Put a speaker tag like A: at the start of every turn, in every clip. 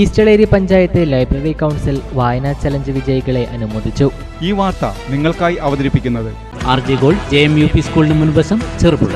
A: East Eleri panchayat library council വായനാ challenge വിജയികളെ അനുമോദിച്ചു.
B: ഈ വാർത്ത നിങ്ങൾക്കായി അവതരിപ്പിക്കുന്നത്
C: R J Gold J M U P സ്കൂളിന് മുൻവശം ചെറുപുഴ.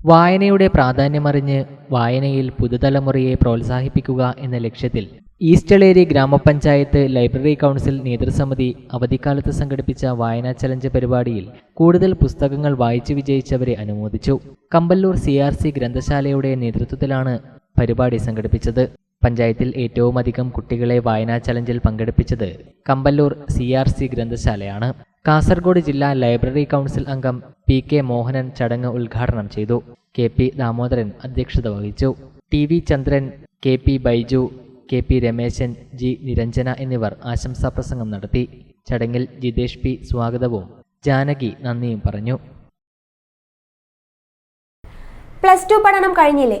A: വായനയുടെ പ്രാധാന്യമറിഞ്ഞ് വായനയിൽ പുതുതലമുറയെ പ്രോത്സാഹിപ്പിക്കുക എന്ന ലക്ഷ്യത്തിൽ ഈസ്റ്റലേരി ഗ്രാമപഞ്ചായത്ത് ലൈബ്രറി കൗൺസിൽ നേതൃസമിതി അവധിക്കാലത്ത് സംഘടിപ്പിച്ച വായനാ ചലഞ്ച് പരിപാടിയിൽ കൂടുതൽ പുസ്തകങ്ങൾ വായിച്ചു വിജയിച്ചവരെ അനുമോദിച്ചു. കമ്പല്ലൂർ സി ആർ സി ഗ്രന്ഥശാലയുടെ നേതൃത്വത്തിലാണ് പരിപാടി സംഘടിപ്പിച്ചത് പഞ്ചായത്തിൽ ഏറ്റവും അധികം കുട്ടികളെ വായനാ ചലഞ്ചിൽ പങ്കെടുപ്പിച്ചത് കമ്പല്ലൂർ സി ആർ സി ഗ്രന്ഥശാലയാണ്. കാസർഗോഡ് ജില്ലാ ലൈബ്രറി കൗൺസിൽ അംഗം പി കെ മോഹനൻ ചടങ്ങ് ഉദ്ഘാടനം ചെയ്തു. കെ പി ദാമോദരൻ അധ്യക്ഷത വഹിച്ചു. T V Chandran K P Baiju K P Rameshan G Niranjana എന്നിവർ ആശംസാ പ്രസംഗം നടത്തി. ചടങ്ങിൽ ജിതേഷ് പി സ്വാഗതവും ജാനകി നന്ദിയും പറഞ്ഞു.
D: പ്ലസ് ടു പഠനം കഴിഞ്ഞില്ലേ?